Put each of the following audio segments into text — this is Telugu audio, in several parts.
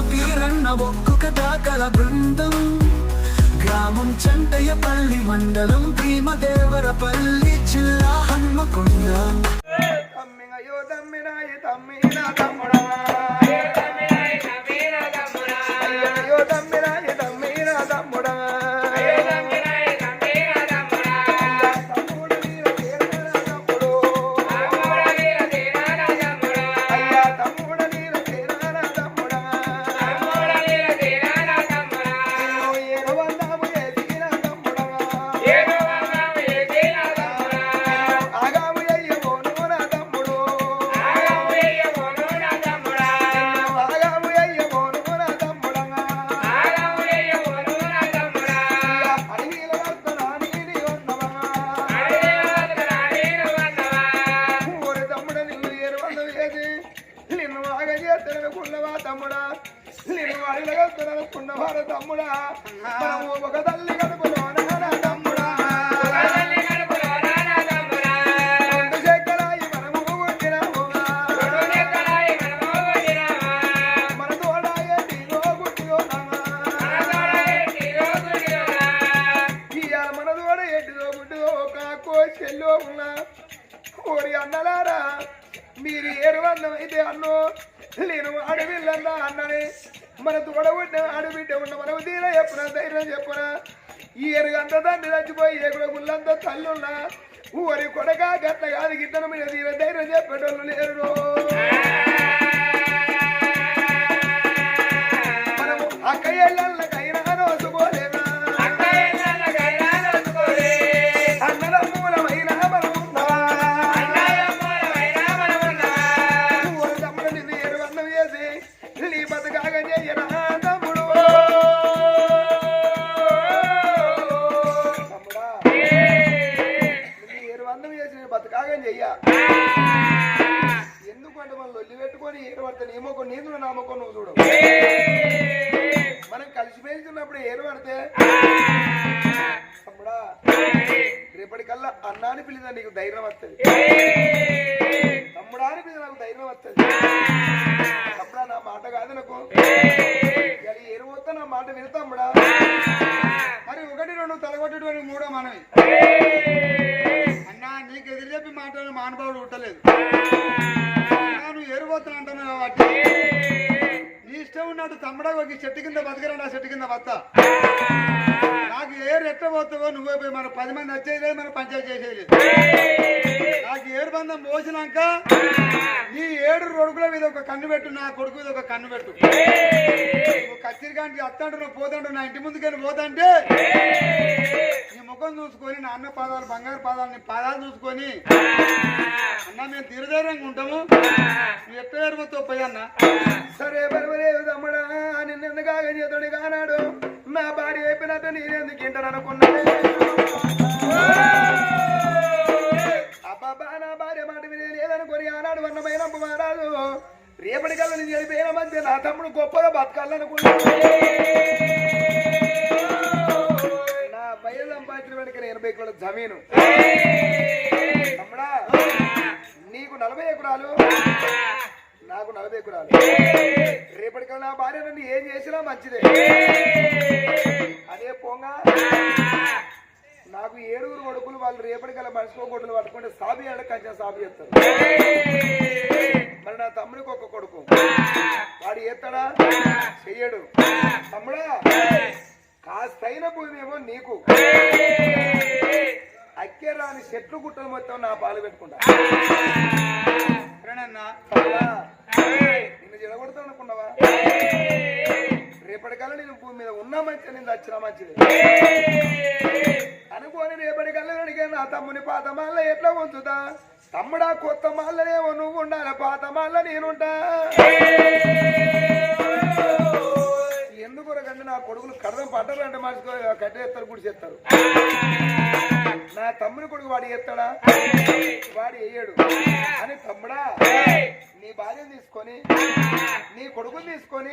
వీరన్న ఒక్కొక్క దాకల బృందం. గ్రామం చంటయ్యపల్లి మండలం భీమదేవరపల్లి జిల్లా హన్మకొండ. తమ్మిన తమ్మినాయి తమ్మిన తమ్ముడ. మన తోడబుట్టిన ఆడబిడ్డ ఉన్న మనం తీరా చెప్పున ధైర్యం చెప్పరా. ఈ ఎరుగంత తండ్రి చచ్చిపోయి ఎగుడ గుళ్ళంతా తల్లున్నా ఊరి కొడక గట్ల కాదు గిట్టను మీద తీర ధైర్యం చెప్పేటోళ్ళు లేరు. మనము అక్కయ్యళ్ళకైనా మనం కలిసి పెంచున్నప్పుడు ఏరుపడితే తమ్ముడా రేపటికల్లా అన్నాని పిలిదా నీకు ధైర్యం వస్తుంది తమ్ముడా అని నాకు ధైర్యం వస్తుంది తమ్ముడా నా మాట కాదు నాకు. ఇవాళ ఏరు నా మాట విను మరి ఒకటి రెండు తలగొట్టేటువంటి మూడో మనవి. అన్నా నీకు ఎదురు చెప్పి మాట్లాడిన మానవుడు ఉండలేదు నువ్వు ఎరుపోతున్నా అంటున్నావు కాబట్టి. ఇష్టం ఉన్నాడు తమ్ముడా ఒక చెట్టు కింద బతకరా ఆ చెట్టు కింద బత్త నాకు ఏరు ఎట్ట పోతావో నువ్వే పోయి మన పది మంది వచ్చేయలేదు మన పంచాయతీ చేసేయలేదు నాకు ఏడు బంధం పోసినాక నీ ఏడు రొడుకుల మీద ఒక కన్ను పెట్టు నా కొడుకు మీద ఒక కన్ను పెట్టు. కచ్చిరికాంటి అత్తంటు నువ్వు పోతాంటు నా ఇంటి ముందుకెళ్ళి పోతాంటే నీ ముఖం చూసుకొని నా అన్న పాదాలు బంగారు పాదాలు నీ పాదాలు చూసుకొని. అన్న మేము తీరధైర్యంగా ఉంటాము. నువ్వు ఎరుగుతావు పోయి అన్న. సరే పర్వాలేదు తమ్ముడా నిన్నెందుకు ఆగజేతుడి కానాడు? నా భార్య అయిపోయినట్టు నేనెందుకు ఇంటాను అనుకున్నాను అబ్బాబా నా భార్య మాట వినే లేదనుకొని ఆనాడు మహారాజు రేపటికల్లా నేను చనిపోయిన మధ్య నా తమ్ముడు గొప్పగా బతకాలనుకుంటున్నాను నా బయలు సంపాదించిన వెనక ఎనభై ఎకరాల జమీను. తమ్ముడా నీకు నలభై ఎకరాలు నాకు నలభై ఎకరాలు. రేపటికల్లా నా భార్య నన్ను ఏం చేసినా మంచిదే. అదే పోంగా నాకు ఏడుగురు కొడుకులు వాళ్ళు రేపటికల్లా మనిషికో కొడుకులు పట్టుకుంటే సాబి అంటే కంచె సాబి చెప్తారు మరి నా తమ్మునికి ఒక కొడుకు. వాడు ఎత్తడా చెయ్యడు. తమ్ముడా కాస్తైన భూమి ఏమో నీకు. అక్కే రాని చెట్లు గుట్టలు మొత్తం నా పాలు పెట్టుకుంటా. నిన్ను చెడగొడతా అనుకున్నావా? రేపటికల్లా నేను భూమి మీద ఉన్నా మంచిది నేను వచ్చినా మంచిది. అనుకోని రేపటికల్లా అడిగా నా తమ్ముని పాత ఎట్లా ఉంచుతా తమ్ముడా కొత్త మాలనేమో నువ్వు ఉండాలి పాత మాల నేనుంటా. ఎందుకు రకండి నా కొడుకులు కడదం పడ్డరు అంటే మనిషికి కట్టేస్తారు గుడి చేస్తారు నా తమ్ముని కొడుకు వాడు ఎత్తాడా? వాడు వేయడు అని తమ్ముడా నీ భార్యను తీసుకొని నీ కొడుకుని తీసుకొని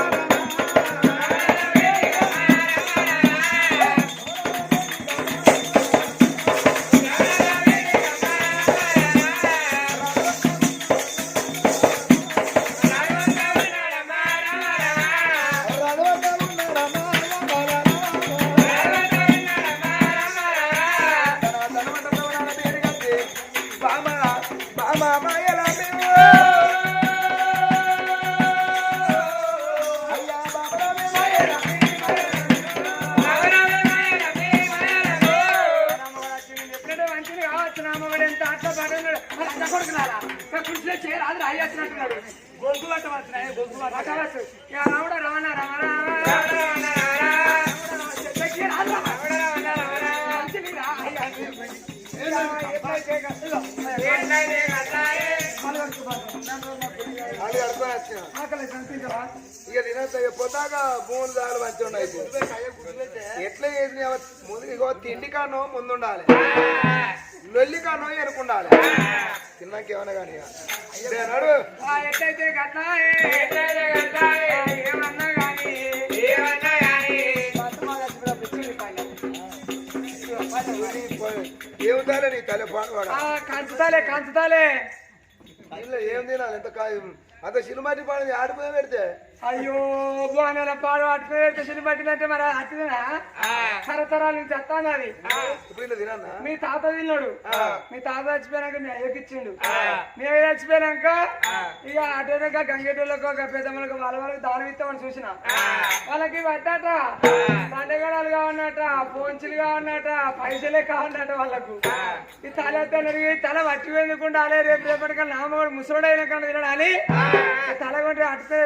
ఇక భూములు దాలు మంచిగా ఉన్నాయి ఎట్లా చేసిన ముందు ఇగో తిండి కానో ముందు ఉండాలి లొల్లి కానో ఎనుకుండాలి తిన్నాక కానీ ఎట్లయితే గట్లా ఏమన్నా కానీ ఏమన్నా కానీ ఏముందాలే నీ తల్లి పాడువాడు కంచుతాలే కంచుతాలే ఏం తినాలి? ఎంత కాయం అంత సినిమాటి పాడు ఆడిపోయి పెడితే? అయ్యో బాగా పాడు అట్టు సిని పట్టిందంటే మరి అట్టినా తరతరాల నుంచి వస్తాను అది. మీ తాత తిన్నాడు. మీ తాత చచ్చిపోయినాక మీ అయ్యకి ఇచ్చిండు. మీ అయ్య చచ్చిపోయినాక ఇక అటేనాక గంగేటోళ్ళకు ఒక పెద్దమ్మలకు వాళ్ళ వాళ్ళకి దానం ఇస్తామని చూసిన. వాళ్ళకి పట్టాట పండగడాలు కావన్నట పోంచులు కావన్నట పైసలే కావన్నట వాళ్ళకు. ఈ తల ఎత్తాను తల పట్టి ఎందుకు ఉండాలి. రేపు రేపటికి నామవాడు ముసలుడైన కన్నా తినడాలి. తల కొంటే అట్టే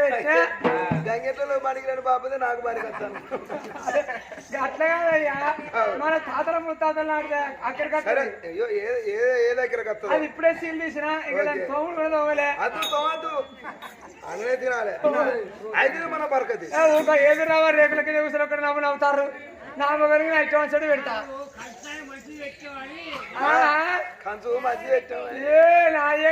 గంగెట్లలో పనికి రాని బాపదే నాకు పనికి వస్తాను అట్లా కాదయ్యా మన తాతల ముత్తాతలు నాటితే అక్కడికి. అయ్యో ఏ ఏ ఏ దగ్గరకు అది ఇప్పుడే సీల్ తీసిన ఇక దాని తోములు కూడా తోమలే. అది తోమద్దు. అనే తినాలి. అయితే మన ఊక ఏది రావా రేకుల కింద కూర్చొని ఒకటి నవ్వు నవ్వుతారు. నా మగరికి నా ఇష్టం వచ్చాడు పెడతా. ఆ, కంచు మధ్య పెట్టాం ఏ నాయే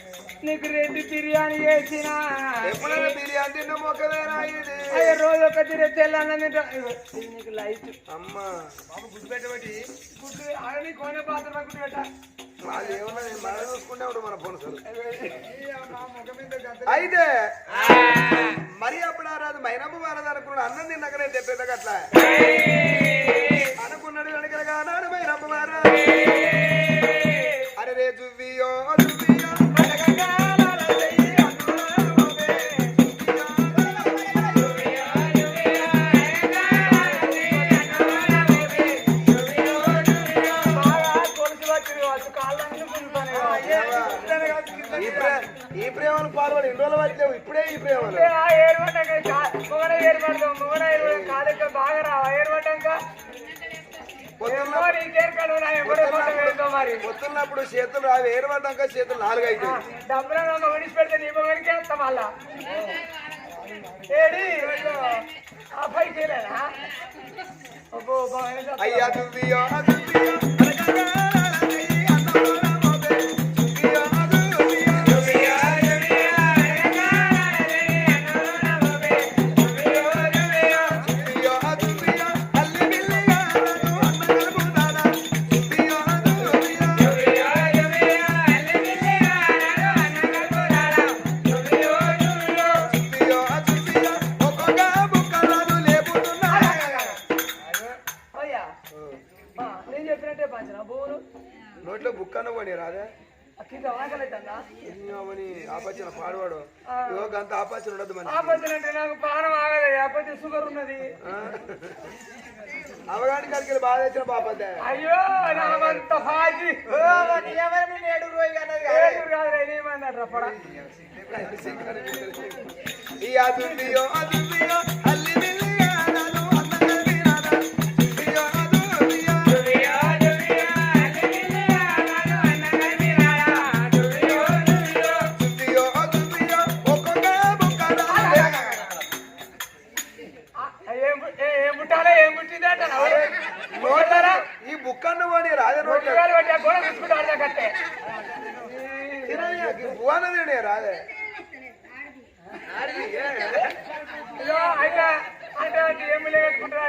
నీకు రెడ్డి బిర్యానీ చేసిన ఎప్పుడైనా బిర్యానీ తిన్న మొక్కవేనా ఇది? అయ్యో రోజు ఒక తిరే తెల్లన్నం తింటా. ఇగో, ఇది నీకు లైట్ అమ్మా గుడ్డు అవి కొనే పాత్ర గుడ్డు పెట్ట. అయితే మరి అప్పుడు ఆ రాదు మైనమ్మ వారదు అనుకున్నాడు. అన్నం తిన్నాకనే చెప్పేది అట్లా? ఈ ప్రేమలు పొత్తున్నప్పుడు చేతులు రావి ఏరబడ్డాక చేతులు నాలుగు అవుతాయి డబ్బులను విడిచిపెడితే నీ మొగడికే వస్తాం మళ్ళా. ఏడి ఆ పైకి వెళ్ళానా అబ్బో బాగా అయ్యా అవగాని కడికి బాధ తెచ్చిన పాపద్దే అయ్యో నామంత హాజీ ఏడు కాదు ఏమన్నాడు పడ? ఈ అదుందియో అదుందియో వాటి ఏం లేకుంటారా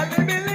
అల్లి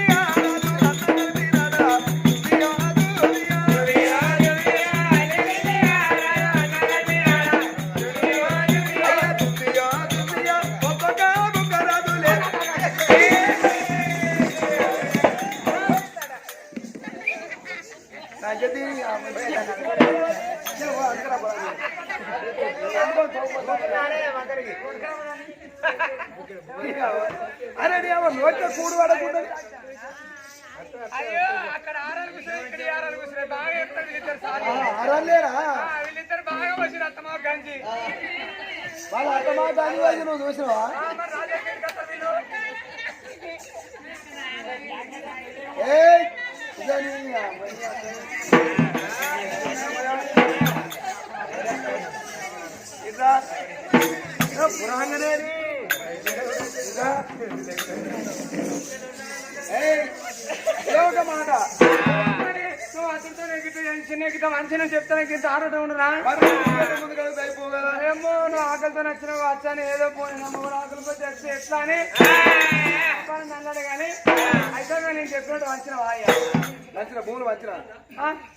మంచిగా చెప్తాను ఇంత ఆరోగ్యం ఉండరా ఏమో నువ్వు ఆకలితో నచ్చిన వచ్చాను ఏదో పోయినా మూడు ఆకలితో తెస్తే ఎట్లా అని. అన్నాడు కానీ అయితే నేను చెప్పినట్టు వచ్చిన వాయ్య నచ్చిన భూములు వచ్చిన.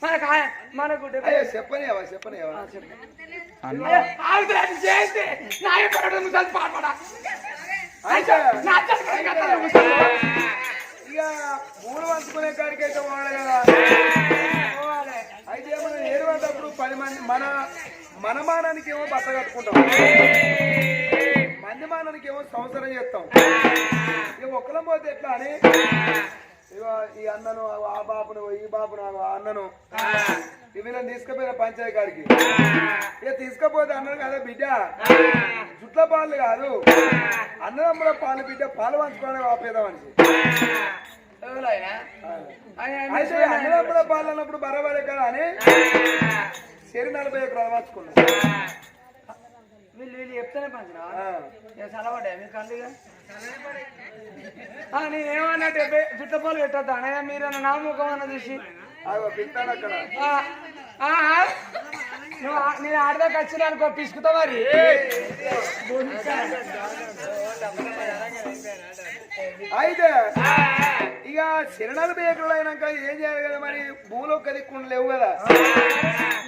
మనకు మనకు చేస్తే నా ఎక్కడ ముసలి పాడపడా అయితే నా చక్కని కథలు ముసలి ఇక భూములు పంచుకునే కాడికి అయితే వాడాలి కదా. అయితే మనం ఏడవేటప్పుడు పది మంది మన మనమానానికి ఏమో బట్ట కట్టుకుంటాం. మందిమానానికి ఏమో సంవత్సరం చేస్తాం. ఇక ఒక్కలం పోతే ఎట్లా అని? ఇక ఈ అన్నను ఆ బాబును ఈ బాపును ఆ అన్నను వీళ్ళని తీసుకుపోయిన పంచాయతీ కాడికి. ఇక తీసుకపోతే అన్నాడు కదా బిడ్డ? జుట్ల పాలు కాదు. అన్నదమ్ముల పాలు బిడ్డ పాలు పంచుకోవడానికి ఆపేదాం అయితే పాలు అన్నప్పుడు బరబరే కదా అని చెరి నలభై ఎకరాలు పంచుకున్నాం వీళ్ళు వీళ్ళు చెప్తేనే పంచిన. నేను చలవడే మీకు అందుగా నేనేమన్నా డెబ్బై జుట్టపాలు పెట్టద్దు? అనయ్య మీరు నా ముఖం అన్న చూసి. నువ్వు నేను ఆడదాకా వచ్చిన అనుకో పిసుకుతా మరి. అయితే ఇక చిరణాలు బేకలు అయినాక ఏం చేయాలి కదా మరి? భూలో కదిక్కుండా లేవు కదా.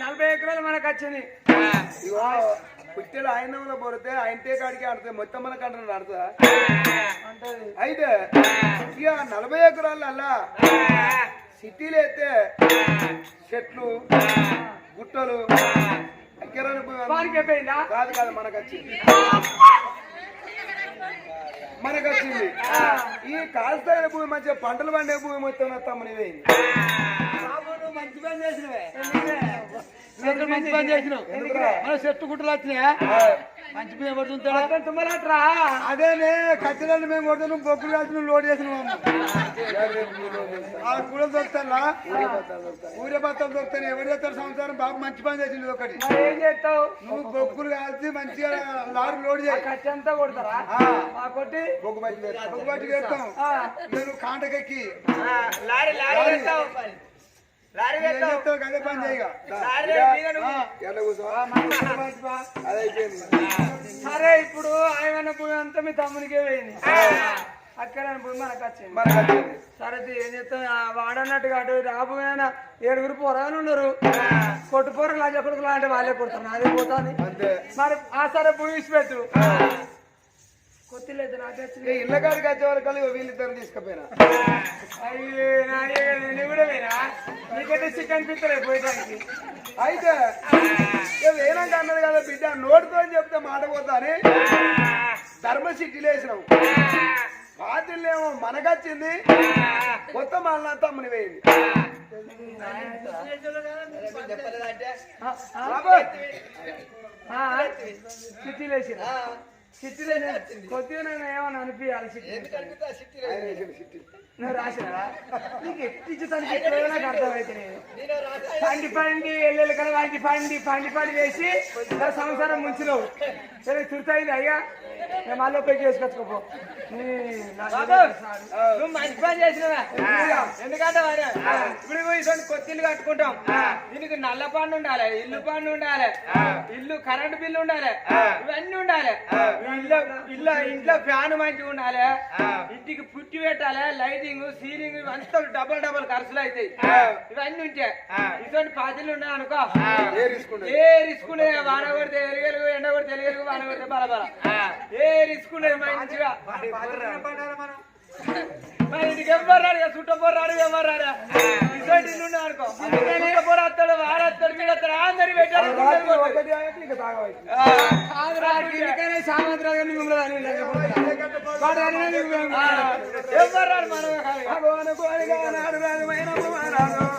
నలభై ఎకరాలు మనకు వచ్చింది. ఇగో పుట్టెలు ఆయన పోతే ఆయనటే కాడికి ఆడుతుంది. మొత్తం మన కంటే ఆడుతుందా? అయితే ఇక నలభై ఎకరాలు అలా సిటీలు అయితే చెట్లు గుట్టలు ఎకరాలు కాదు కాదు మనకు వచ్చింది. మనకు వచ్చింది ఈ కాస్తాయిన భూమి మంచిగా పంటలు పండే భూమి మొత్తం తమ్ముని పోయింది మంచి పని చేసినవే. మంచి పని చేసినావు చెట్టు గుట్టలు వచ్చినాయా? మంచి తుమ్మలట్రా. అదేనే ఖచ్చితంగా మేము కొడుతు నువ్వు బొక్కులు కాల్చి నువ్వు లోడ్ చేసిన. ఆ కూడా ఊరే బత్తాలు దొరుకుతాయి ఎవరు చేస్తారు సంవత్సరం బాబు మంచి పని చేసింది ఒకటి. ఏం చేస్తావు? నువ్వు బొక్కులు కాల్చి మంచిగా లారీ లోడ్ చేయి. ఖర్చు అంతా కొడతారా? కొట్టి? బొగ్గు బయట వేస్తాం. బొగ్గు నేను కాంటకెక్కి. లారీ లారీ వేస్తావు పని సరే ఇప్పుడు ఆయన అంతా మీ తమ్మునికే పోయింది. అక్కడ భూమి మనకు వచ్చింది. మనకు వచ్చింది. సరే ఏం చెప్తాం వాడన్నట్టుగా అటు రాబోయిన ఏడుగురు పోరాలు ఉన్నారు. కొట్టు పోరలు లంచ కొడుకులు అంటే వాళ్ళే కొడుతున్నారు అదే పోతాను మరి ఆ సరే భూమి ఇచ్చిపెట్టు కొత్త లేదు నాకు ఇక వచ్చింది ఇళ్ళ కాడికి వచ్చే వరకు వీళ్ళిద్దరు తీసుకుపోయినా. అయ్యే నాకే నేను కూడా పోయినా? నీకైతే చికెన్ పిత్తలే పోయడానికి అయితే వేనాక అన్నది కదా బిడ్డ నోటితో చెప్తే మాట పోతాని ధర్మ సిటీలు వేసినాం పాతిళ్ళేమో మనకొచ్చింది కొత్త మళ్ళా తమ్ముని వేయింది ఆ, ఆ, వేసిన కొద్దిగా నేను ఏమన్నా అనిపించాలి. నువ్వు రాసినా నీకు ఎట్టించడానికి ఎట్లా నాకు అర్థమైతే. పండి పండి కదా వాటి పండి పండి పండి వేసి సంసారం ముంచినావు సరే తుర్తయింది అయ్యా. నేను మళ్ళీ బాబు నువ్వు మంచి పని చేసినవా. ఎందుకంటే ఇప్పుడు ఇటువంటి కొత్తిల్లు కట్టుకుంటాం. దీనికి నల్ల పన్ను ఉండాలి ఇల్లు పన్ను ఉండాలి ఇల్లు కరెంట్ బిల్లు ఉండాలి ఇవన్నీ ఉండాలి. ఇల్లు ఇల్లు ఇంట్లో ఫ్యాన్ మంచిగా ఉండాలి ఇంటికి పుట్టి పెట్టాలి లైటింగ్ సీలింగ్ ఇవంతా డబల్ డబల్ ఖర్చులు అవుతాయి. ఇవన్నీ ఉంటాయి ఇటువంటి పాతిలు ఉన్నాయి అనుకో. ఏ రిస్క్ ఏ రిస్క్ వాన కొడితే ఎలుగెలుగు ఎండ కొడితే ఎలుగెలుగు వాన కొడితే బలబల. ఏ రిస్క్ ఉండదు మంచిగా మరి ఇంటికి ఎవ్వరు రాడు చుట్టపోరు రాడు ఎవరు రాడా ఇటువంటి ఉన్నాయి అనుకో. అందరి పెట్టారు మిమ్మల్ని మనం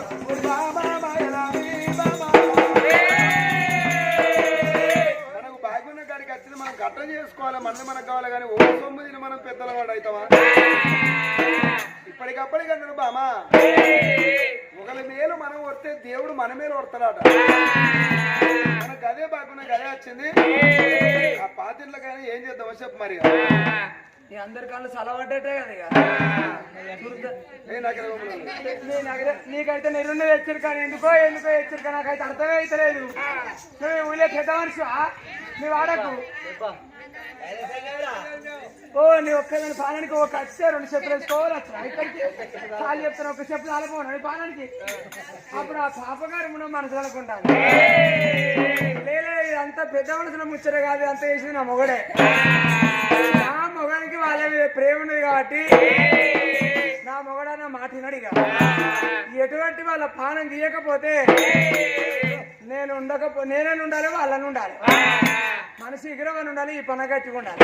వచ్చింది చేసుకోవాలి మనది మనకు కావాలి కానీ ఓ సొమ్ము తిని మనం పెద్దల వాడు అవుతామా ఇప్పటికప్పటికి అన్నాడు బామా ఒకరి మేలు మనం వస్తే దేవుడు మన మేలు వస్తాడట. మనకు అదే బాగున్న గదే వచ్చింది. ఆ పాతిళ్ళకైనా ఏం చేద్దామో చెప్పు మరి. నీ అందరి కళ్ళు చలవడ్డటే కదా ఇక. నీకైతే నిరున్న హెచ్చరిక ఎందుకో ఎందుకో హెచ్చరిక నాకైతే అర్థమే అవుతలేదు నువ్వు ఊళ్ళో పెద్ద మనిషి నీ వాడకు. ఓ నీ ఒక్కదాని పానానికి ఒక వచ్చే రెండు చెప్పులు వేసుకోవాలి వచ్చిన ఇక్కడికి చెప్తాను ఒక చెప్పులు ఆలిపోను నీ పానానికి? అప్పుడు ఆ పాపగారు మనం మనసు అనుకుంటాను లేలే ఇదంతా పెద్ద మనుషుల ముచ్చట కాదు అంత చేసింది నా మొగడే. నా మొగానికి వాళ్ళ మీద ప్రేమ ఉన్నది కాబట్టి నా మొగడా నా మాట వినడు ఇక. ఎటువంటి వాళ్ళ పానం గీయకపోతే నేను ఉండకపో నేనే ఉండాలి వాళ్ళని ఉండాలి. మనిషి ఎగురవని ఉండాలి ఈ పన గట్టిగా ఉండాలి.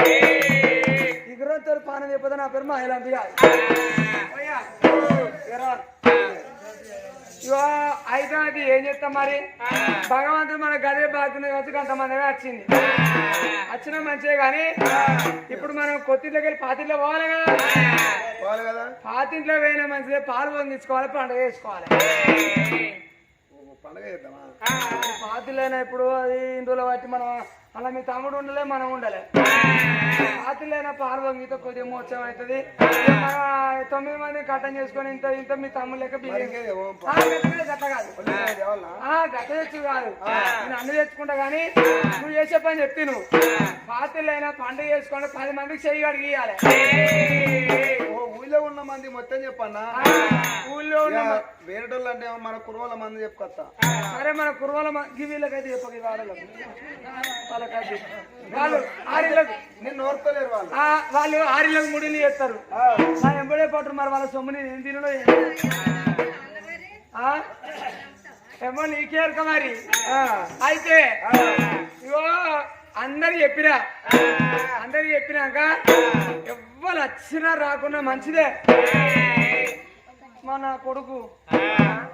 ఎగురతో పానం చెప్పదు నా పేరు కాదు. ఎరా. ఇగో అయితే అది ఏం చేస్తాం మరి? భగవంతుడు మన గదే బాగుంది వచ్చి కొంతమంది వచ్చింది. వచ్చినా మంచిదే కానీ ఇప్పుడు మనం కొత్తింట్లోకి వెళ్ళి పాతింట్లో పోవాలి కదా. పోవాలి కదా. పాతింట్లో పోయిన మంచిదే పాలు పొంగించుకోవాలి పండుగ చేసుకోవాలి. పండగ చేద్దామా? పాతిలైనా ఇప్పుడు అది ఇందులో బట్టి మనం అలా మీ తమ్ముడు ఉండలే మనం ఉండలే. పాతిలైనా పాలు పొంగితే కొద్దిగా మోత్సవం అవుతుంది. తొమ్మిది మంది కట్టం చేసుకొని ఇంత ఇంత మీ తమ్ముడు లెక్క గట్ల కాదు. గట్ట తెచ్చు కాదు. నేను అన్ని తెచ్చుకుంటా కానీ నువ్వు చేసే పని చెప్తే నువ్వు. పాతిలైనా పండుగ చేసుకొని పది మందికి చెయ్యి ఓ ఊళ్ళో ఉన్న మంది మొత్తం చెప్పన్నా? ఊళ్ళో ఉన్న వేరేటోళ్ళు అంటే మన కుర్రోళ్ళ మంది చెప్పుకొస్తా సరే మన కుర్వాల గివీలకైతే చెప్పక ఈ వాళ్ళకి వాళ్ళకైతే వాళ్ళు ఆరిలకు నేను ఓర్తలేరు వాళ్ళు. ఆ, వాళ్ళు ఆరిలకు ముడిని చేస్తారు నా ఎంబడే పట్టు మరి వాళ్ళ సొమ్ముని ఏం తినడో ఏమో నీకేరక మరి. ఆ, అయితే ఇగో అందరు చెప్పిరా అందరు చెప్పినాక ఎవ్వరు వచ్చినా రాకున్నా మంచిదే. మన కొడుకు.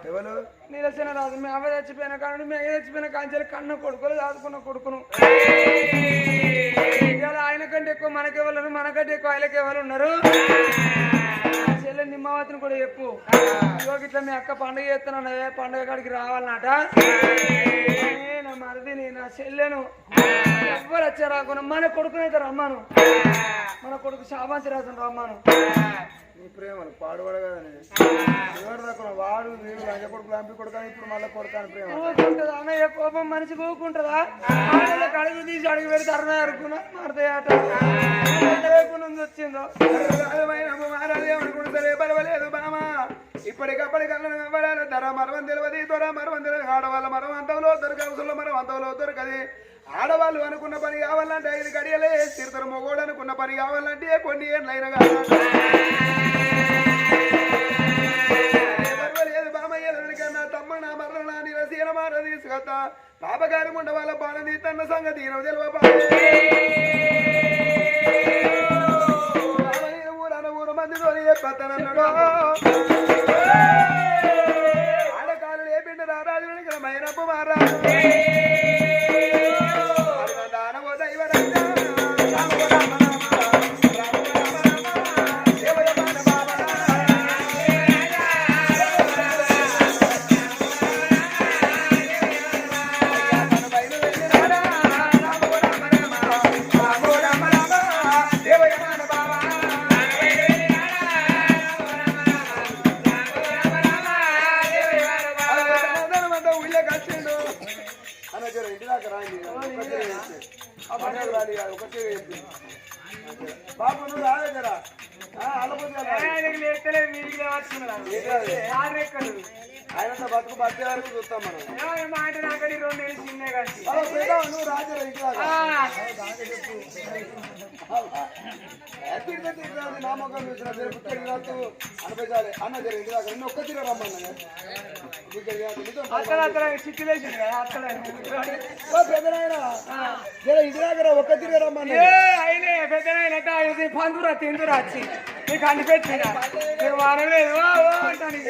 ఎవరు? నీరసన రాదు మీ అవ్వ చచ్చిపోయిన కానీ మేము చచ్చిపోయిన కాంచెలు కన్న కొడుకులు దాదుకున్న కొడుకును ఇవాళ ఆయన కంటే ఎక్కువ మనకెవరు మనకంటే ఎక్కువ ఆయనకి ఎవరు ఉన్నారు? చెల్లె నిమ్మవతిని కూడా చెప్పు. ఇట్లా మీ అక్క పండుగ చేస్తున్నాను. పండుగ కాడికి రావాలన్నట? నా మరిదిని నా చెల్లెను. ఎవ్వరు వచ్చా రాకుండా మన కొడుకునైతే రమ్మను. మన కొడుకు శాబాంతి రాజును రమ్మను. నీ ప్రేమను పాడువాడు కదా ఎవరు దాకా వాడు వీడు లంజ కొడుకు లంపి కొడుకు ఇప్పుడు మళ్ళీ కొడుకాని ప్రేమ. ఊరుకుంటుందా అన్నయ్య కోపం మనిషి ఊరుకుంటుందా ఆడలకు అడుగు తీసి అడుగు పెడితే అరవై అరుకున్నా మారుతాయట వచ్చిందో? అనుకుంటే పర్వాలేదు బామా. ఇప్పటికప్పటికల్లా వివరాలు ధర మరవం తెలియదు దొర మరవం తెలియదు. ఆడవాళ్ళ మరవం అంతంలో దొరకవసంలో మరవం అంతంలో దొరకది. ఆడవాళ్ళు అనుకున్న పని కావాలంటే ఐదు గడియలే. తిరుతరు మొగోడు అనుకున్న పని కావాలంటే కొన్ని ఏళ్ళైన పర్వాలేదు జగత తీసుకొస్తా పాపగారి వాళ్ళ బాలని తన్న సంగతి ఈయన తెలివ ఊరన ఊరు మందితో చెప్పత్తనన్నాడు ఆడకాలు ఏ బిడ్డ రారాజుని ఇక్కడ మైనప్పు వరకు చూస్తాం మనం. మాట నాకడి రెండు నెలలు చిన్నే నువ్వు రాజా ఇంటి దాకా నా మొక్కలు చూసిన పేరు పుట్టడి రాదు అనపేసాలి అన్న జర ఇంటి దాకా నిన్ను ఒక్క తీర రమ్మన్నా పెద్దనాయన జర ఇంటి దగ్గర ఒక్క తీర రమ్మన్నా అయినే పందురా తిందురా వచ్చి నీకు అనిపెట్టిన మీరు ఓ అంటాను.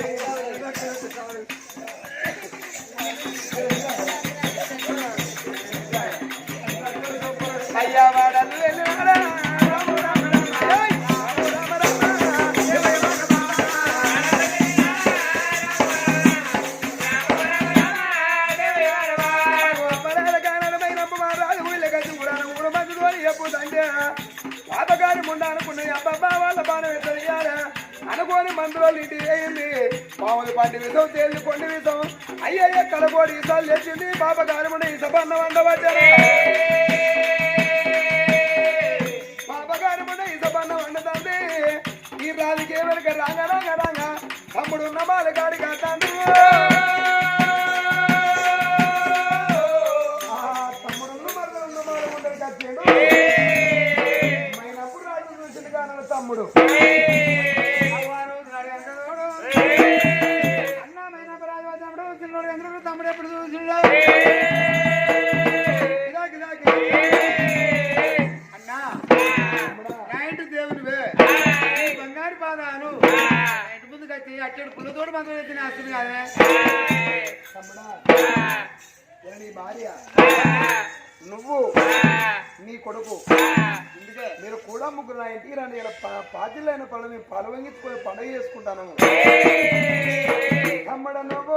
పాపగారి ముండ అనుకున్నాయి అబ్బబ్బా వాళ్ళ బాణం ఎత్తయ్యారా అనుకోని మందులో ఇంటి వేయండి. పాములు పండి విషం తేలి కొండి విషం అయ్యయ్య కలబోడి ఈసాలు తెచ్చింది పాపగారి ముండ ఈ సభ వండబడ్డారు పాపగారి ముండ ఈ వండుతుంది ఈ రాజకీయ వెనక రాంగ రాంగ రాంగ. తమ్ముడు ఉన్న బాలగాడి కాటాను రండి ఇలా పాతిలైన పనులు పలవంగిపోయి పండుగ చేసుకుంటాను. తమ్ముడ నువ్వు